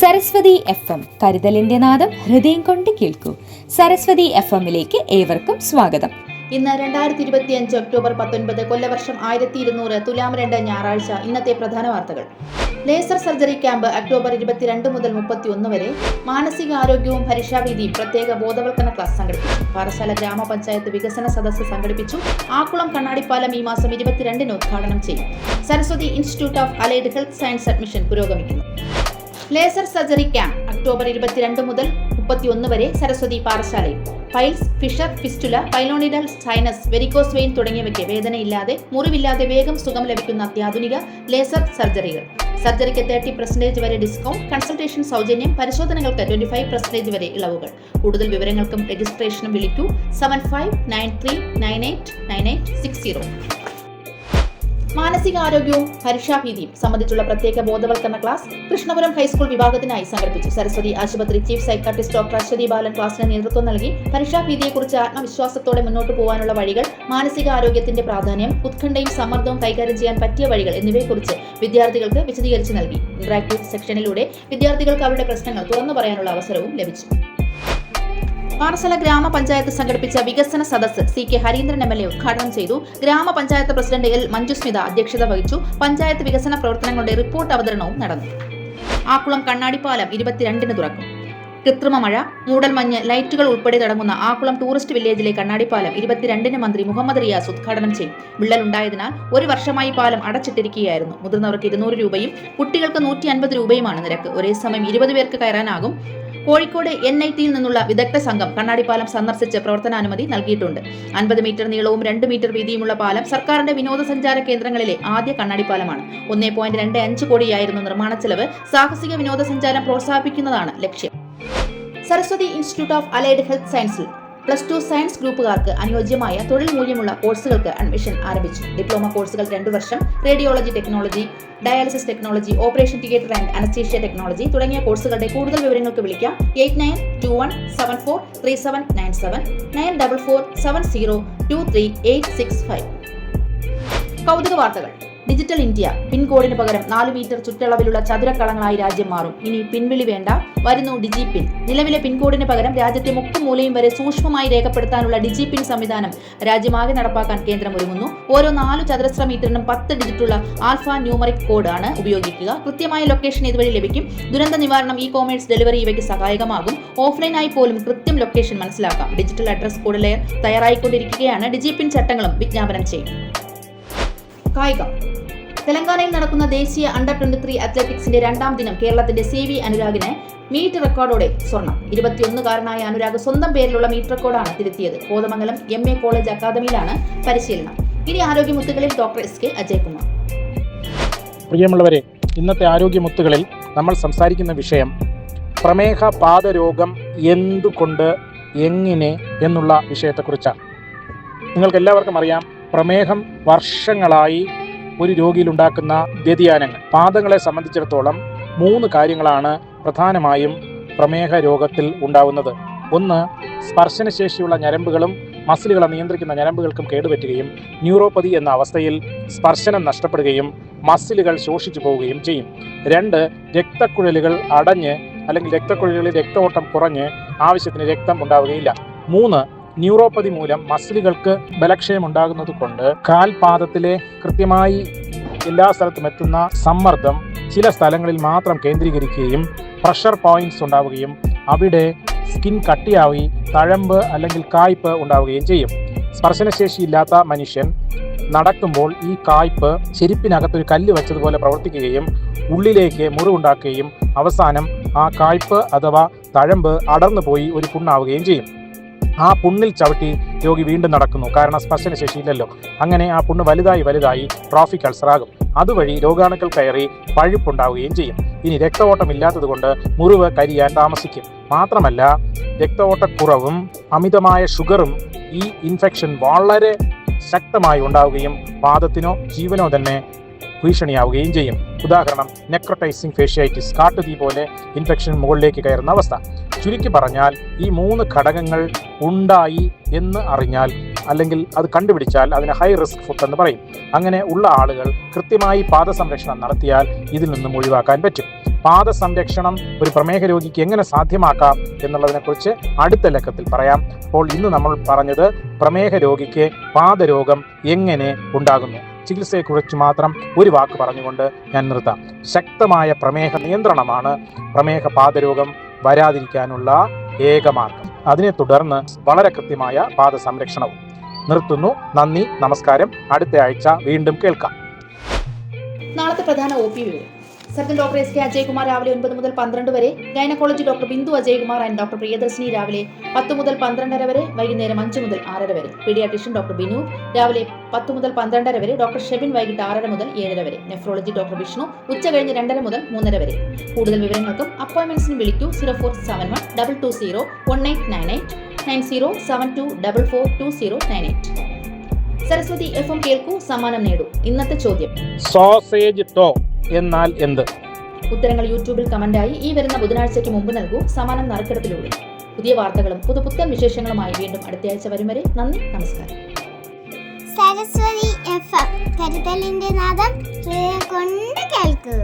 Saraswati F M കരുതലിന്റെ നാദം ഹൃദയം കൊണ്ട് കേൾക്കൂ. സരസ്വതി എഫ് എമ്മിലേക്ക് ഏവർക്കും സ്വാഗതം. ഇന്ന് രണ്ടായിരത്തി ഇരുപത്തി അഞ്ച് ഒക്ടോബർ പത്തൊൻപത് കൊല്ലവർഷം ആയിരത്തി ഇരുന്നൂറ് തുലാം രണ്ട് ഞായറാഴ്ച. ഇന്നത്തെ പ്രധാന വാർത്തകൾ. ലേസർ സർജറി ക്യാമ്പ് ഒക്ടോബർ ഇരുപത്തിരണ്ട് മുതൽ മുപ്പത്തി ഒന്ന് വരെ മാനസികാരോഗ്യവും പരീക്ഷാവീതിയും പ്രത്യേക ബോധവൽക്കരണ ക്ലാസ് സംഘടിപ്പിച്ചു. പാറശാല ഗ്രാമപഞ്ചായത്ത് വികസന സദസ്സ് സംഘടിപ്പിച്ചു. ആക്കുളം കണ്ണാടിപ്പാലം ഈ മാസം ഇരുപത്തിരണ്ടിന് ഉദ്ഘാടനം ചെയ്യും. Saraswati institute of allied health science admission പുരോഗമിക്കുന്നു. ലേസർ സർജറി ക്യാമ്പ് ഒക്ടോബർ ഇരുപത്തിരണ്ട് മുതൽ മുപ്പത്തിയൊന്ന് വരെ Saraswati പാറശാലയിൽ piles fissure fistula pilonidal sinus varicose vein തുടങ്ങിയവയ്ക്ക് വേദനയില്ലാതെ മുറിവില്ലാതെ വേഗം സുഖം ലഭിക്കുന്ന അത്യാധുനിക ലേസർ സർജറികൾ. സർജറിക്ക് തേർട്ടി പെർസെന്റേജ് വരെ ഡിസ്കൗണ്ട് കൺസൾട്ടേഷൻ സൗജന്യം പരിശോധനകൾക്ക് ട്വന്റി ഫൈവ് പെർസെന്റേജ് വരെ ഇളവുകൾ. കൂടുതൽ വിവരങ്ങൾക്കും രജിസ്ട്രേഷനും വിളിക്കൂ seven five nine three nine eight nine eight six zero മാനസികാരോഗ്യവും പരീക്ഷാഭീതിയും സംബന്ധിച്ചുള്ള പ്രത്യേക ബോധവൽക്കരണ ക്ലാസ് കൃഷ്ണപുരം ഹൈസ്കൂൾ വിഭാഗത്തിനായി സംഘടിപ്പിച്ചു. സരസ്വതി ആശുപത്രി chief psychiatrist doctor Ashwathi Balan ക്ലാസിന് നേതൃത്വം നൽകി. പരീക്ഷാഭീതിയെക്കുറിച്ച് ആത്മവിശ്വാസത്തോടെ മുന്നോട്ട് പോകാനുള്ള വഴികൾ മാനസികാരോഗ്യത്തിന്റെ പ്രാധാന്യം ഉത്കണ്ഠയും സമ്മർദ്ദവും കൈകാര്യം ചെയ്യാൻ പറ്റിയ വഴികൾ എന്നിവയെക്കുറിച്ച് വിദ്യാർത്ഥികൾക്ക് വിശദീകരിച്ചു നൽകി. ഇന്ററാക്ടീവ് സെക്ഷനിലൂടെ വിദ്യാർത്ഥികൾക്ക് അവരുടെ പ്രശ്നങ്ങൾ തുറന്നു പറയാനുള്ള അവസരവും ലഭിച്ചു. പാറശാല ഗ്രാമപഞ്ചായത്ത് സംഘടിപ്പിച്ച വികസന സദസ്സ് C K Harindran M L A ഉദ്ഘാടനം ചെയ്തു. ഗ്രാമപഞ്ചായത്ത് പ്രസിഡന്റ് എൽ മഞ്ജുസ്മിത അധ്യക്ഷത വഹിച്ചു. പഞ്ചായത്ത് വികസന പ്രവർത്തനങ്ങളുടെ റിപ്പോർട്ട് അവതരണവും നടന്നു. ആക്കുളം കണ്ണാടിപ്പാലം ഇരുപത്തിരണ്ടിന് തുറക്കും. കൃത്രിമ മഴ മൂടൽമഞ്ഞ് ലൈറ്റുകൾ ഉൾപ്പെടെ തുടങ്ങുന്ന ആക്കുളം ടൂറിസ്റ്റ് വില്ലേജിലെ കണ്ണാടിപ്പാലം ഇരുപത്തിരണ്ടിന് മന്ത്രി മുഹമ്മദ് റിയാസ് ഉദ്ഘാടനം ചെയ്യും. വിള്ളലുണ്ടായതിനാൽ ഒരു വർഷമായി പാലം അടച്ചിട്ടിരിക്കുകയായിരുന്നു. മുതിർന്നവർക്ക് ഇരുന്നൂറ് രൂപയും കുട്ടികൾക്ക് നൂറ്റി അൻപത് രൂപയുമാണ് നിരക്ക്. ഒരേ സമയം ഇരുപത് പേർക്ക് കയറാനാകും. കോഴിക്കോട് എൻ ഐ ടിയിൽ നിന്നുള്ള വിദഗ്ധ സംഘം കണ്ണാടിപ്പാലം സന്ദർശിച്ച് പ്രവർത്തനാനുമതി നൽകിയിട്ടുണ്ട്. അൻപത് മീറ്റർ നീളവും രണ്ട് മീറ്റർ വീതിയുമുള്ള പാലം സർക്കാരിന്റെ വിനോദസഞ്ചാര കേന്ദ്രങ്ങളിലെ ആദ്യ കണ്ണാടിപ്പാലമാണ് ഒന്നേ പോയിന്റ് രണ്ട് അഞ്ച് കോടിയായിരുന്നു നിർമ്മാണ ചെലവ്. സാഹസിക വിനോദസഞ്ചാരം പ്രോത്സാഹിപ്പിക്കുന്നതാണ് ലക്ഷ്യം. Saraswati institute of allied health സയൻസിൽ പ്ലസ് ടു സയൻസ് ഗ്രൂപ്പുകാർക്ക് അനുയോജ്യമായ തൊഴിൽ മൂല്യമുള്ള കോഴ്സുകൾക്ക് അഡ്മിഷൻ ആരംഭിച്ചു. ഡിപ്ലോമ കോഴ്സുകൾ രണ്ടു വർഷം radiology technology dialysis technology operation theatre and anaesthesia technology തുടങ്ങിയ കോഴ്സുകളുടെ കൂടുതൽ വിവരങ്ങൾക്ക് വിളിക്കാം. Eight nine two one seven four three seven nine seven nine double four seven zero two three eight six five. കൗതുക വാർത്തകൾ. Digital India. പിൻകോഡിന് പകരം നാല് മീറ്റർ ചുറ്റളവിലുള്ള ചതുരക്കളങ്ങളായി രാജ്യം മാറും. ഇനി പിൻവിളി വേണ്ട. വരുന്നു ഡിജി പിൻ നിലവിലെ പിൻകോഡിന് പകരം രാജ്യത്തെ മുക്കുമൂലയും വരെ സൂക്ഷ്മമായി രേഖപ്പെടുത്താനുള്ള ഡിജി പിൻ സംവിധാനം രാജ്യമാകെ നടപ്പാക്കാൻ കേന്ദ്രം ഒരുങ്ങുന്നു. ഓരോ നാല് ചതുരശ്ര മീറ്ററിനും പത്ത് ഡിജിറ്റുള്ള ആൽഫ ന്യൂമറിക് കോഡ് ആണ് ഉപയോഗിക്കുക. കൃത്യമായ ലൊക്കേഷൻ ഇതുവഴി ലഭിക്കും. ദുരന്ത നിവാരണം ഇ കോമേഴ്സ് ഡെലിവറി ഇവയ്ക്ക് സഹായകമാകും. ഓഫ്ലൈനായി പോലും കൃത്യം ലൊക്കേഷൻ മനസ്സിലാക്കാം. ഡിജിറ്റൽ അഡ്രസ് കോഡ് ലെയർ തയ്യാറായിക്കൊണ്ടിരിക്കുകയാണ്. ഡിജി പിൻ ചട്ടങ്ങളും വിജ്ഞാപനം ചെയ്യും. കായികം. തെലങ്കാനയിൽ നടക്കുന്ന ദേശീയ അണ്ടർ ട്വന്റി ത്രീ അത്ലറ്റിക്സിന്റെ രണ്ടാം ദിനം കേരളത്തിന്റെ സി വി അനുരാഗിന് മീറ്റ് റെക്കോർഡോടെ സ്വർണം. ഇരുപത്തിയൊന്നുകാരനായ അനുരാഗ് സ്വന്തം പേരിലുള്ള മീറ്റ് റെക്കോർഡാണ് തിരുത്തിയത്. കോതമംഗലം എം എ കോളേജ് അക്കാദമിയിലാണ് പരിശീലനം. ഇനി ആരോഗ്യമുത്തുകളിൽ ഡോക്ടർ എസ് കെ അജയ്കുമാർ. പ്രിയമുള്ളവരെ ഇന്നത്തെ ആരോഗ്യമുത്തുകളിൽ നമ്മൾ സംസാരിക്കുന്ന വിഷയം പ്രമേഹ പാദരോഗം എന്തുകൊണ്ട് എങ്ങനെ എന്നുള്ള വിഷയത്തെക്കുറിച്ചാണ്. നിങ്ങൾക്ക് എല്ലാവർക്കും അറിയാം പ്രമേഹം വർഷങ്ങളായി ഒരു രോഗിയിൽ ഉണ്ടാക്കുന്ന വ്യതിയാനങ്ങൾ. പാദങ്ങളെ സംബന്ധിച്ചിടത്തോളം മൂന്ന് കാര്യങ്ങളാണ് പ്രധാനമായും പ്രമേഹ രോഗത്തിൽ ഉണ്ടാവുന്നത്. ഒന്ന് സ്പർശനശേഷിയുള്ള ഞരമ്പുകളും മസിലുകളെ നിയന്ത്രിക്കുന്ന ഞരമ്പുകൾക്കും കേടുപറ്റുകയും ന്യൂറോപ്പതി എന്ന അവസ്ഥയിൽ സ്പർശനം നഷ്ടപ്പെടുകയും മസിലുകൾ ശോഷിച്ചു പോവുകയും ചെയ്യും. രണ്ട് രക്തക്കുഴലുകൾ അടഞ്ഞ് അല്ലെങ്കിൽ രക്തക്കുഴലുകളിൽ രക്തഓട്ടം കുറഞ്ഞ് ആവശ്യത്തിന് രക്തം ഉണ്ടാവുകയില്ല. മൂന്ന് ന്യൂറോപ്പതി മൂലം മസിലുകൾക്ക് ബലക്ഷയം ഉണ്ടാകുന്നത് കൊണ്ട് കാൽപാദത്തിലെ കൃത്യമായി എല്ലാ സ്ഥലത്തും എത്തുന്ന സമ്മർദ്ദം ചില സ്ഥലങ്ങളിൽ മാത്രം കേന്ദ്രീകരിക്കുകയും പ്രഷർ പോയിന്റ്സ് ഉണ്ടാവുകയും അവിടെ സ്കിൻ കട്ടിയായി തഴമ്പ് അല്ലെങ്കിൽ കായ്പ് ഉണ്ടാവുകയും ചെയ്യും. സ്പർശനശേഷിയില്ലാത്ത മനുഷ്യൻ നടക്കുമ്പോൾ ഈ കായ്പ് ചെരുപ്പിനകത്തൊരു കല്ല് വെച്ചതുപോലെ പ്രവർത്തിക്കുകയും ഉള്ളിലേക്ക് മുറിവുണ്ടാക്കുകയും അവസാനം ആ കായ്പ് അഥവാ തഴമ്പ് അടർന്നു പോയി ഒരു പുണ്ണാവുകയും ചെയ്യും. ആ പുണ്ണിൽ ചവിട്ടി രോഗി വീണ്ടും നടക്കുന്നു. കാരണം സ്പർശന ശേഷിയില്ലല്ലോ. അങ്ങനെ ആ പുണ്ണ് വലുതായി വലുതായി ട്രോഫിക് അൾസറാകും. അതുവഴി രോഗാണുക്കൾ കയറി പഴുപ്പുണ്ടാവുകയും ചെയ്യും. ഇനി രക്തഓട്ടം ഇല്ലാത്തതുകൊണ്ട് മുറിവ് കരിയാൻ താമസിക്കും. മാത്രമല്ല രക്തഓട്ടക്കുറവും അമിതമായ ഷുഗറും ഈ ഇൻഫെക്ഷൻ വളരെ ശക്തമായി ഉണ്ടാവുകയും പാദത്തിനോ ജീവനോ തന്നെ ഭീഷണിയാവുകയും ചെയ്യും. ഉദാഹരണം നെക്രോട്ടൈസിംഗ് ഫേഷ്യാറ്റിസ് കാട്ടുതീ പോലെ ഇൻഫെക്ഷൻ മുകളിലേക്ക് കയറുന്ന അവസ്ഥ. ചുരുക്കി പറഞ്ഞാൽ ഈ മൂന്ന് ഘടകങ്ങൾ ഉണ്ടായി എന്ന് അറിഞ്ഞാൽ അല്ലെങ്കിൽ അത് കണ്ടുപിടിച്ചാൽ അതിന് ഹൈ റിസ്ക് ഫുഡ് എന്ന് പറയും. അങ്ങനെ ഉള്ള ആളുകൾ കൃത്യമായി പാദസംരക്ഷണം നടത്തിയാൽ ഇതിൽ നിന്നും ഒഴിവാക്കാൻ പറ്റും. പാദസംരക്ഷണം ഒരു പ്രമേഹ രോഗിക്ക് എങ്ങനെ സാധ്യമാക്കാം എന്നുള്ളതിനെക്കുറിച്ച് അടുത്ത ലക്കത്തിൽ പറയാം. അപ്പോൾ ഇന്ന് നമ്മൾ പറഞ്ഞത് പ്രമേഹ രോഗിക്ക് പാദരോഗം എങ്ങനെ ഉണ്ടാകുന്നു? ചികിത്സയെക്കുറിച്ച് മാത്രം ഒരു വാക്ക് പറഞ്ഞുകൊണ്ട് ഞാൻ നിർത്താം. ശക്തമായ പ്രമേഹ നിയന്ത്രണമാണ് പ്രമേഹ പാദരോഗം വരാതിരിക്കാനുള്ള ഏകമാർഗം അതിനെ തുടർന്ന് വളരെ കൃത്യമായ പാദ സംരക്ഷണവും. നിർത്തുന്നു. നന്ദി. നമസ്കാരം. അടുത്ത ആഴ്ച വീണ്ടും കേൾക്കാം. നാളത്തെ പ്രധാന ഒ പി വിവരം. Surgeon doctor S K Ajaykumar രാവിലെ ഒൻപത് മുതൽ പന്ത്രണ്ട് വരെ gynaecology doctor Bindu Ajaykumar and doctor Priyadarshini രാവിലെ പത്ത് മുതൽ പന്ത്രണ്ടര വരെ വൈകുന്നേരം അഞ്ച് മുതൽ ആറര വരെ. പീഡിയാട്രിഷ്യൻ ഡോക്ടർ ബിനു രാവിലെ പത്ത് മുതൽ പന്ത്രണ്ടര വരെ ഡോക്ടർ ഷെബിൻ വൈകിട്ട് ആറര മുതൽ ഏഴര വരെ. നെഫ്രോളജി ഡോക്ടർ വിഷ്ണു ഉച്ച കഴിഞ്ഞ് രണ്ടര മുതൽ മൂന്നര വരെ. കൂടുതൽ വിവരങ്ങൾക്കും അപ്പോയിൻമെന്റ്സിന് വിളിക്കൂ zero four seven one double two zero one eight nine eight. Nine zero seven two double four two zero nine eight. Saraswati F M കേൾക്കൂ സമ്മാനം നേടൂ. ഇന്നത്തെ ചോദ്യം. Sausage toe. എന്നാൽ എന്ത്? ഉത്തരങ്ങൾ യൂട്യൂബിൽ കമന്റായി ഈ വരുന്ന ബുധനാഴ്ചയ്ക്ക് മുമ്പ് നൽകൂ. സമാനം നറുക്കെടുപ്പിലൂടെ. പുതിയ വാർത്തകളും പുതുപുത്തൻ വിശേഷങ്ങളുമായി വീണ്ടും അടുത്ത ആഴ്ച വരും വരെ നന്ദി നമസ്കാരം. സരസ്വതി എഫ് എം കരുതലിന്റെ നാദം കൊണ്ട് കേൾക്കൂ